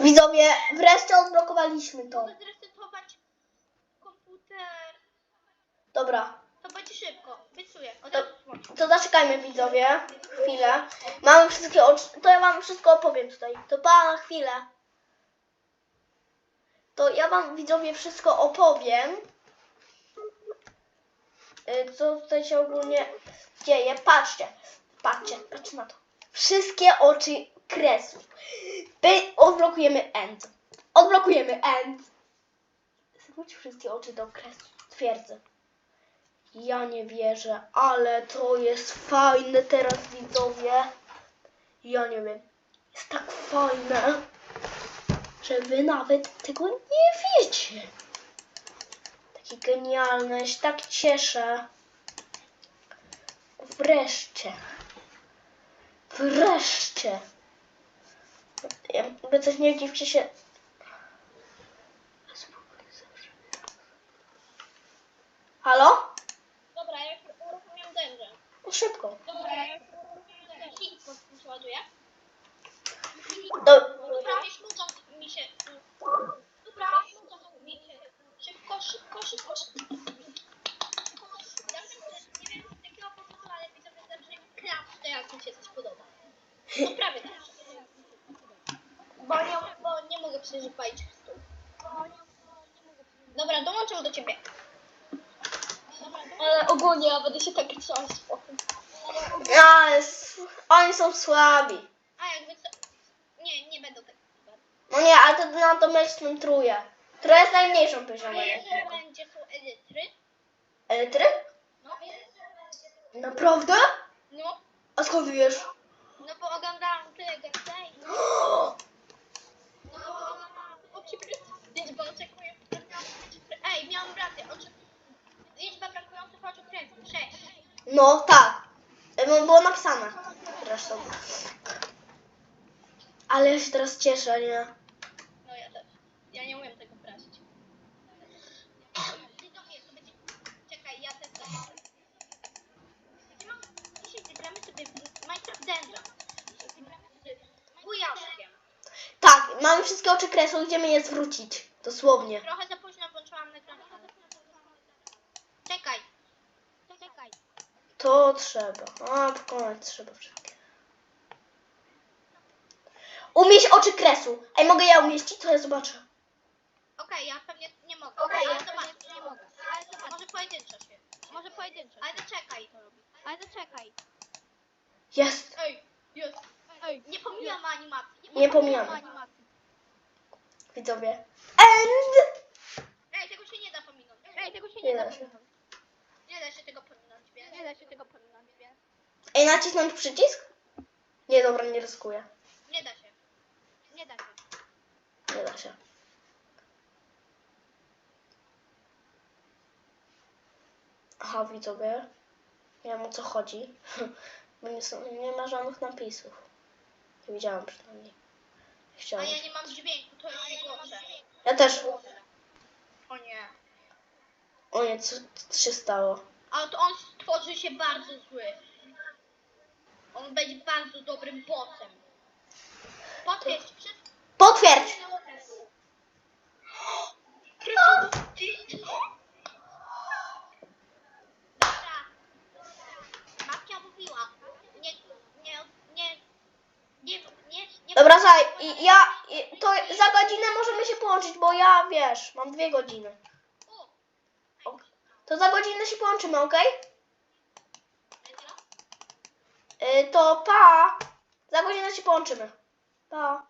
Widzowie, wreszcie odblokowaliśmy to. Zresetować komputer. Dobra, To będzie szybko. Obiecuję. Od To- razu włączę. to zaczekajmy widzowie. Chwilę. Mamy wszystkie oczy. To ja wam wszystko opowiem tutaj. To pa na chwilę. To ja wam widzowie wszystko opowiem. Y, Co tutaj się ogólnie dzieje. Patrzcie. Patrzcie, patrzcie na to. Wszystkie oczy kresu. By odblokujemy end. Odblokujemy end. Zwróć wszystkie oczy do kresu. Twierdzy. Ja nie wierzę, ale to jest fajne teraz widzowie. Ja nie wiem. Jest tak fajne, że wy nawet tego nie wiecie. Takie genialne, ja się tak cieszę. Wreszcie. Wreszcie. Jakby coś nie dziwcie się. Halo? Dobra, ja już uruchomiam dężę. No Szybko. Dobra, ja już uruchomiam dężę. Hit po prostu ładuje. Do, Dobra, nudzą mi się. Dobra, mi się. Szybko, szybko, szybko, szybko. Ja nie wiem z jakiego powodu, ale widzę, że że kraft teraz mi się coś podoba. No prawie tak. Bo nie, bo przecież palić stół. Dobra, dołączam do ciebie. Ale ogólnie ja będę się tak trząść potem. Ja, s- oni są słabi. A jakby co... Nie, nie będą tak. No nie, ale to na to myślę truje. Która jest najmniejszą A poziomem. jeszcze będzie są elitry. Elektry? No, Naprawdę? no, A skąd wiesz? No tak. E, bo Było napisane. Zresztą. Ale ja się teraz cieszę, nie? No ja też. Ja nie umiem tego będzie... Czekaj, ja też mam... Dzisiaj wygramy sobie Minecraft Dungeon. Z Wujaszkiem. Tak, mamy wszystkie oczy kresu, idziemy je zwrócić. Dosłownie. Trochę za późno włączyłam nagrankę. Czekaj. Czekaj. To trzeba. A, pokonać trzeba wszystkie. Umieść oczy kresu. Ej, mogę ja umieścić? To ja zobaczę. Okej, ja pewnie nie mogę. Okej, ja zobaczę, nie mogę. Ale zobacz, może pojedynczo się. Może pojedynczo. Ale zaczekaj. Ale zaczekaj. Jest. Ej, jest. Ej, nie pomijam animacji. Nie pomijamy. animacji. Widzowie. End! Ej, tego się nie da pominąć. Ej, tego się Nie nie, da da się. pominąć. Nie da się tego pominąć. Nie da się tego pominąć, więc. Ej, nacisnąć przycisk? Nie, dobra, nie ryzykuję. Nie da się. Nie da się. Nie da się. Aha, widzowie. Nie wiem o co chodzi. Bo nie, są, nie ma żadnych napisów. Nie widziałam przynajmniej. A Chciałam. ja nie mam dźwięku, to jest najgorsze. Ja też. O nie. O nie, co, co się stało? Ale to on stworzy się bardzo zły. On będzie bardzo dobrym bossem. Potwierdź. Potwierdź! Dobra. Babcia mówiła. Nie, nie, nie, nie, nie, nie. Dobra, słuchaj, i ja, to za godzinę możemy się połączyć, bo ja, wiesz, mam dwie godziny. To za godzinę się połączymy, okej? Y, to pa! Za godzinę się połączymy. Pa.